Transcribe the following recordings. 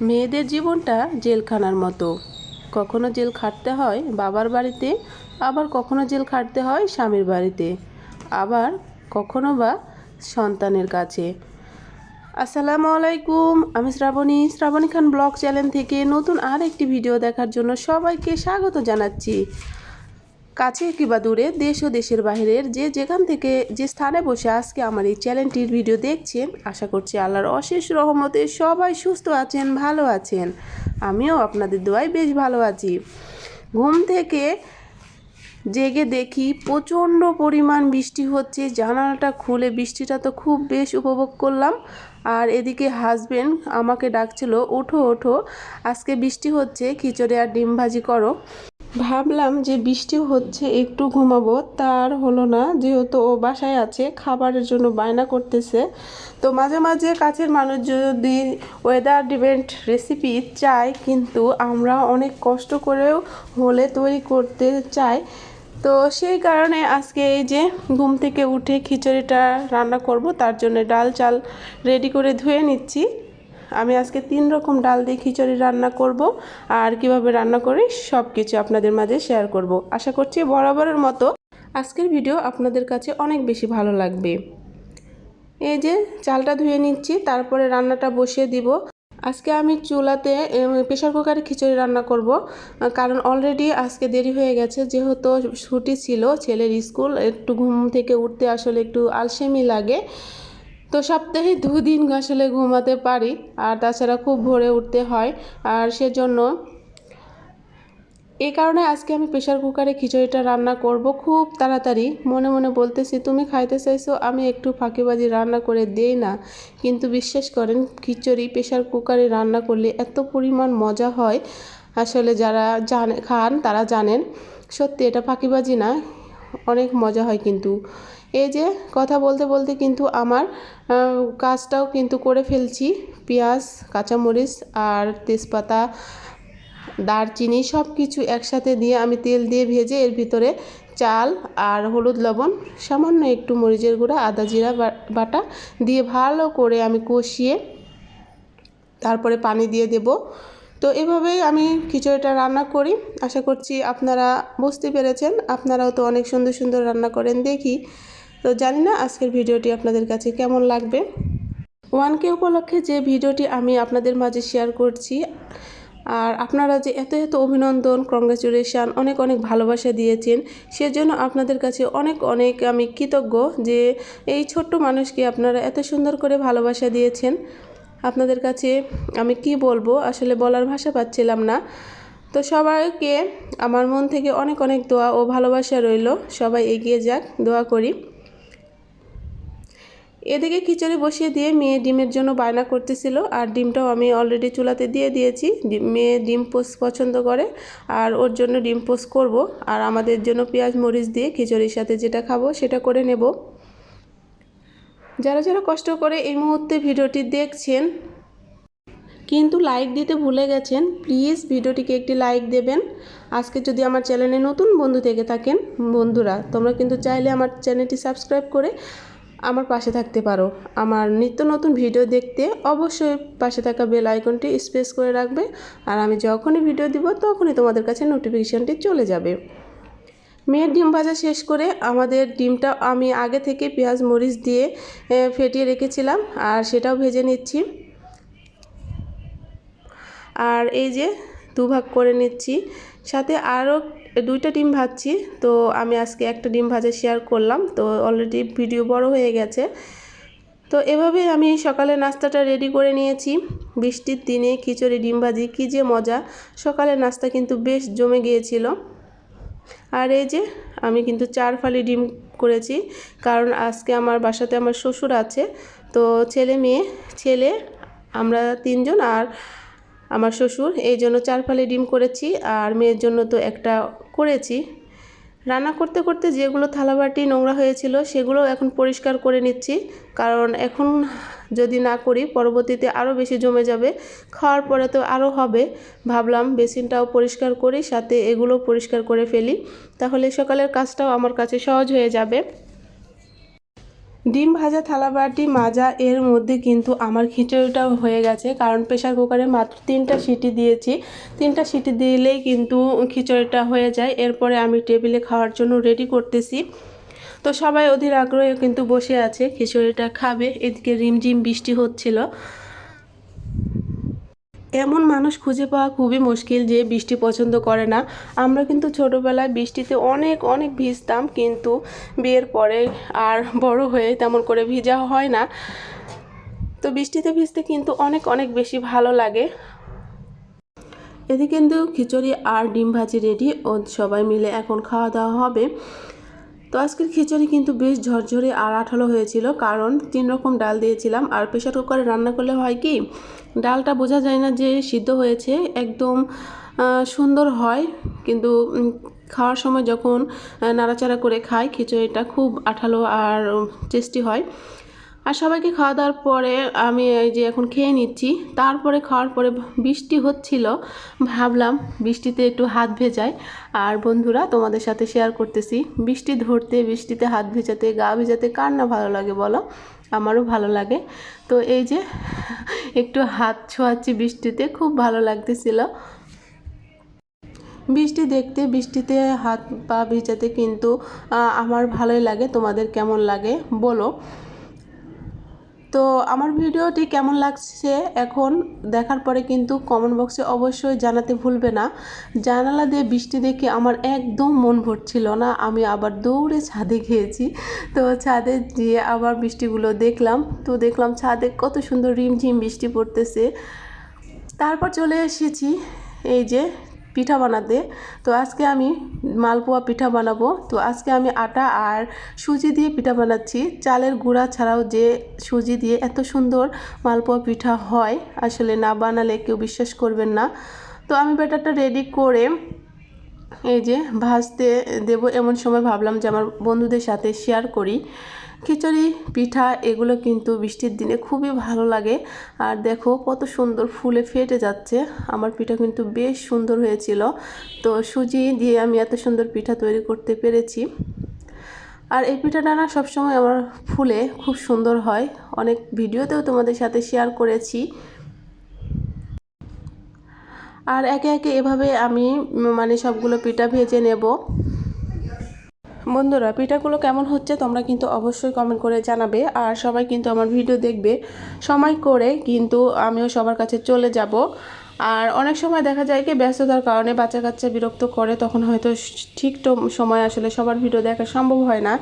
মেয়েদের জীবনটা জেলখানার মতো। কখনো জেল খাটতে হয় বাবার বাড়িতে, আবার কখনো জেল খাটতে হয় স্বামীর বাড়িতে, আবার কখনো বা সন্তানের কাছে। আসসালামু আলাইকুম, আমি শ্রাবণী। শ্রাবণী খান ব্লগ চ্যানেল থেকে নতুন আর একটি ভিডিও দেখার জন্য সবাইকে স্বাগত জানাচ্ছি। কাছে কিংবা দূরে দেশ ও দেশের বাইরের যে যেখান থেকে যে স্থানে বসে আজকে আমার এই চ্যানেলটির ভিডিও দেখছেন, আশা করছি আল্লাহর অশেষ রহমতে সবাই সুস্থ আছেন, ভালো আছেন। আমিও আপনাদের দোয়ায় বেশ ভালো আছি। ঘুম থেকে জেগে দেখি প্রচণ্ড পরিমাণ বৃষ্টি হচ্ছে, জানালাটা খুলে বৃষ্টিটা তো খুব বেশ উপভোগ করলাম। আর এদিকে হাজবেন্ড আমাকে ডাকছিল, ওঠো ওঠো, আজকে বৃষ্টি হচ্ছে, খিচুড়ি আর ডিম ভাজি করো। ভাবলাম যে বৃষ্টি হচ্ছে, একটু ঘুমাবো। তার হলো না, যেহেতু ও বাসায় আছে, খাবারের জন্য বায়না করতেছে। তো মাঝে মাঝে কাছের মানুষ যদি ওয়েদার ডিপেন্ড রেসিপি চায়, কিন্তু আমরা অনেক কষ্ট করেও হলে তৈরি করতে চাই। তো সেই কারণে আজকে এই যে ঘুম থেকে উঠে খিচুড়িটা রান্না করব, তার জন্য ডাল চাল রেডি করে ধুয়ে নিচ্ছি। আমি আজকে তিন রকম ডাল দিয়ে খিচুড়ি রান্না করব আর কীভাবে রান্না করি সব কিছু আপনাদের মাঝে শেয়ার করব। আশা করছি বরাবরের মতো আজকের ভিডিও আপনাদের কাছে অনেক বেশি ভালো লাগবে। এই যে চালটা ধুয়ে নিচ্ছি, তারপরে রান্নাটা বসিয়ে দিব। আজকে আমি চুলাতে প্রেশার কুকারে খিচুড়ি রান্না করব, কারণ অলরেডি আজকে দেরি হয়ে গেছে, যেহেতু ছুটি ছিল, ছেলের স্কুল একটু ঘুম থেকে উঠতে আসলে একটু আলসেমি লাগে। তো সপ্তাহে দুদিন আসলে ঘুমাতে পারি, আর তাছাড়া খুব ভোরে উঠতে হয়। আর সেজন্য এই কারণে আজকে আমি প্রেশার কুকারে খিচুড়িটা রান্না করব। খুব তাড়াতাড়ি, মনে মনে বলতেছি, তুমি খাইতে চাইছো, আমি একটু ফাঁকিবাজি রান্না করে দেই না। কিন্তু বিশ্বাস করেন, খিচুড়ি প্রেশার কুকারে রান্না করলে এত পরিমাণ মজা হয়। আসলে যারা জানে, খান, তারা জানেন, সত্যি এটা ফাঁকিবাজি না। অনেক মজা হয় কিন্তু। এই যে কথা বলতে বলতে কিন্তু আমার কাজটাও কিন্তু করে ফেলছি। পেঁয়াজ, কাঁচামরিচ আর তেজপাতা, দারচিনি সব কিছু একসাথে দিয়ে আমি তেল দিয়ে ভেজে এর ভিতরে চাল আর হলুদ লবণ, সামান্য একটু মরিচের গুঁড়া, আদা জিরা বাটা দিয়ে ভালো করে আমি কষিয়ে তারপরে পানি দিয়ে দেব। তো এভাবেই আমি খিচুড়িটা রান্না করি। আশা করছি আপনারা বুঝতে পেরেছেন। আপনারাও তো অনেক সুন্দর সুন্দর রান্না করেন দেখি। তো জানি না আজকের ভিডিওটি আপনাদের কাছে কেমন লাগবে। ওয়ানকে উপলক্ষে যে ভিডিওটি আমি আপনাদের মাঝে শেয়ার করছি, আর আপনারা যে এত এত অভিনন্দন কংগ্রেচুলেশান অনেক অনেক ভালোবাসা দিয়েছেন, সেজন্য আপনাদের কাছে অনেক অনেক আমি কৃতজ্ঞ যে এই ছোট্ট মানুষকে আপনারা এত সুন্দর করে ভালোবাসা দিয়েছেন। আপনাদের কাছে আমি কি বলব? আসলে বলার ভাষা পাচ্ছিলাম না। তো সবাইকে আমার মন থেকে অনেক অনেক দোয়া ও ভালোবাসা রইল। সবাই এগিয়ে যাক, দোয়া করি। এদিকে খিচুড়ি বসিয়ে দিয়ে মেয়ে ডিমের জন্য বায়না করতেছিল। আর ডিমটাও আমি অলরেডি চুলাতে দিয়ে দিয়েছি। মেয়ে ডিম পোস্ট পছন্দ করে। আর ওর জন্য ডিম পোস্ট করব। আর আমাদের জন্য পেঁয়াজ মরিচ দিয়ে খিচুড়ির সাথে যেটা খাব সেটা করে নেব। যারা যারা কষ্ট করে এই মুহূর্তে ভিডিওটি দেখছেন, কিন্তু লাইক দিতে ভুলে গেছেন প্লিজ ভিডিওটিকে একটি লাইক দেবেন। আজকে যদি আমার চ্যানেলে নতুন বন্ধু থেকে থাকেন, বন্ধুরা, তোমরা কিন্তু চাইলে আমার চ্যানেলটি সাবস্ক্রাইব করে আমার পাশে থাকতে পারো। আমার নিত্য নতুন ভিডিও দেখতে অবশ্যই পাশে থাকা বেল আইকনটি স্পেস করে রাখবে। আর আমি যখনই ভিডিও দিব, তখনই তোমাদের কাছে নোটিফিকেশানটি চলে যাবে। মেয়ের ডিম ভাজা শেষ করে আমাদের ডিমটা আমি আগে থেকে পেঁয়াজ, মরিচ দিয়ে ফেটিয়ে রেখেছিলাম আর সেটাও ভেজে নিচ্ছি। আর এই যে দুভাগ করে নিচ্ছি। সাথে আরও দুইটা ডিম ভাজছি। তো আমি আজকে একটা ডিম ভাজা শেয়ার করলাম। তো অলরেডি ভিডিও বড় হয়ে গেছে। তো এভাবে আমি সকালে নাস্তাটা রেডি করে নিয়েছি। বৃষ্টির দিনে খিচুড়ি, ডিম ভাজি, কী যে মজা। সকালের নাস্তা কিন্তু বেশ জমে গিয়েছিল। আর এই যে আমি কিন্তু চার ফালি ডিম করেছি, কারণ আজকে আমার বাসাতে আমার শ্বশুর আছে। তো ছেলে মেয়ে, ছেলে, আমরা তিনজন আর আমার শ্বশুর, এই জন্য চার ফালি ডিম করেছি। আর মেয়ের জন্য তো একটা করেছি। রান্না করতে করতে যেগুলো থালাবাটি নোংরা হয়েছিল সেগুলো এখন পরিষ্কার করে নিচ্ছি। কারণ এখন যদি না করি, পরবর্তীতে আরও বেশি জমে যাবে। খাওয়ার পরে তো আরও হবে। ভাবলাম বেসিনটাও পরিষ্কার করি, সাথে এগুলো পরিষ্কার করে ফেলি। তাহলে সকালের কাজটাও আমার কাছে সহজ হয়ে যাবে। ডিম ভাজা থালাবাটি মাজা এর মধ্যে কিন্তু আমার খিচুড়িটা হয়ে গেছে। কারণ প্রেশার কুকারে মাত্র তিনটা সিটি দিয়েছি। তিনটা সিটি দিলেই কিন্তু খিচুড়িটা হয়ে যায়। এরপরে আমি টেবিলে খাওয়ার জন্য রেডি করতেছি। তো সবাই অধীর আগ্রহে কিন্তু বসে আছে, খিচুড়িটা খাবে। এদিকে রিমঝিম বৃষ্টি হচ্ছিল। এমন মানুষ খুঁজে পাওয়া খুবই মুশকিল যে বৃষ্টি পছন্দ করে না। আমরা কিন্তু ছোটোবেলায় বৃষ্টিতে অনেক অনেক ভিজতাম, কিন্তু বিয়ের পরে আর বড় হয়ে তেমন করে ভিজা হয় না। তো বৃষ্টিতে ভিজতে কিন্তু অনেক অনেক বেশি ভালো লাগে। এদিকে কিন্তু খিচুড়ি আর ডিম ভাজি রেডি ও সবাই মিলে এখন খাওয়া দাওয়া হবে। তো আজকের খিচুড়ি কিন্তু বেশ ঝরঝরে আর আঠালো হয়েছিল, কারণ তিন রকম ডাল দিয়েছিলাম। আর প্রেশার কুকারে রান্না করলে হয় কি, ডালটা বোঝা যায় না যে সিদ্ধ হয়েছে, একদম সুন্দর হয়। কিন্তু খাওয়ার সময় যখন নাড়াচাড়া করে খাই, খিচুড়িটা খুব আঠালো আর টেস্টি হয়। আর সবাইকে খাওয়া দাওয়ার পরে আমি এই যে এখন খেয়ে নিচ্ছি। তারপরে খাওয়ার পরে বৃষ্টি হচ্ছিল, ভাবলাম বৃষ্টিতে একটু হাত ভেজাই। আর বন্ধুরা, তোমাদের সাথে শেয়ার করতেছি, বৃষ্টি ধরতে, বৃষ্টিতে হাত ভেজাতে, গা ভেজাতে কার না ভালো লাগে বলো? আমারও ভালো লাগে। তো এই যে একটু হাত ছোঁয়াচ্ছি বৃষ্টিতে, খুব ভালো লাগতেছিল। বৃষ্টি দেখতে, বৃষ্টিতে হাত পা ভিজাতে কিন্তু আমার ভালোই লাগে। তোমাদের কেমন লাগে? বলো। তো আমার ভিডিওটি কেমন লাগছে এখন দেখার পরে কিন্তু কমেন্ট বক্সে অবশ্যই জানাতে ভুলবে না। জানালা দিয়ে বৃষ্টি দেখে আমার একদম মন ভরছিল না, আমি আবার দৌড়ে ছাদে গিয়েছি। তো ছাদে গিয়ে আবার বৃষ্টিগুলো দেখলাম, তো দেখলাম ছাদে কত সুন্দর রিমঝিম বৃষ্টি পড়তেছে। তারপর চলে এসেছি, এই যে পিঠা বানাতে। তো আজকে আমি মালপোয়া পিঠা বানাবো। তো আজকে আমি আটা আর সুজি দিয়ে পিঠা বানাচ্ছি। চালের গুঁড়া ছাড়াও যে সুজি দিয়ে এত সুন্দর মালপোয়া পিঠা হয়, আসলে না বানালে কেউ বিশ্বাস করবেন না। তো আমি ব্যাটারটা রেডি করে এই যে ভাজতে দেব। এমন সময় ভাবলাম যে আমার বন্ধুদের সাথে শেয়ার করি। খিচুড়ি, পিঠা এগুলো কিন্তু বৃষ্টির দিনে খুবই ভালো লাগে। আর দেখো কত সুন্দর ফুলে ফেটে যাচ্ছে। আমার পিঠা কিন্তু বেশ সুন্দর হয়েছিল। তো সুজি দিয়ে আমি এত সুন্দর পিঠা তৈরি করতে পেরেছি। আর এই পিঠাটা না সবসময় আমার ফুলে খুব সুন্দর হয়। অনেক ভিডিওতেও তোমাদের সাথে শেয়ার করেছি। আর একে একে এভাবে আমি মানে সবগুলো পিঠা ভেজে নেব। বন্ধুরা, পিঠাগুলো কেমন হচ্ছে তোমরা কিন্তু অবশ্যই কমেন্ট করে জানাবে। আর সবাই কিন্তু আমার ভিডিও দেখবে। সময় করে কিন্তু আমিও সবার কাছে চলে যাব। আর অনেক সময় দেখা যায় কি, ব্যস্ততার কারণে বাচ্চা কাচ্চা বিরক্ত করে, তখন হয়তো ঠিক সময় আসলে সবার ভিডিও দেখা সম্ভব হয় না।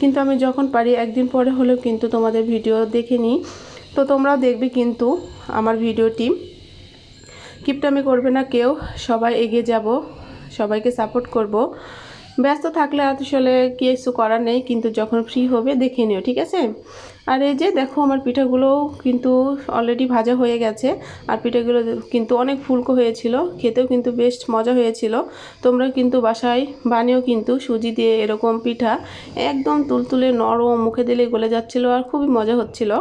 কিন্তু আমি যখন পারি, একদিন পরে হলেও কিন্তু তোমাদের ভিডিও দেখে নিই। তো তোমরাও দেখবে কিন্তু আমার ভিডিওটি কিপটামি করবে না কেউ, সবাই এগিয়ে যাব, সবাইকে সাপোর্ট করব। ব্যস্ত থাকলে আসলে কিছু করার নেই, কিন্তু যখন ফ্রি হবে দেখে নিও, ঠিক আছে? আর এই যে দেখো আমার পিঠাগুলো কিন্তু অলরেডি ভাজা হয়ে গেছে, আর পিঠাগুলো কিন্তু অনেক ফুলকো হয়েছিল, খেতেও কিন্তু বেশ মজা হয়েছিল। তোমরা কিন্তু বাসায় বানিয়েও কিন্তু সুজি দিয়ে এরকম পিঠা একদম তুলতুলে নরম মুখে দিলে গলে যাচ্ছিল আর খুবই মজা হচ্ছিল।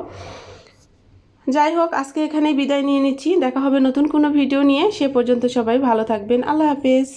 যাই হোক, আজকে এখানেই বিদায় নিয়ে নিচ্ছি, দেখা হবে নতুন কোনো ভিডিও নিয়ে, সে পর্যন্ত সবাই ভালো থাকবেন, আল্লাহ হাফেজ।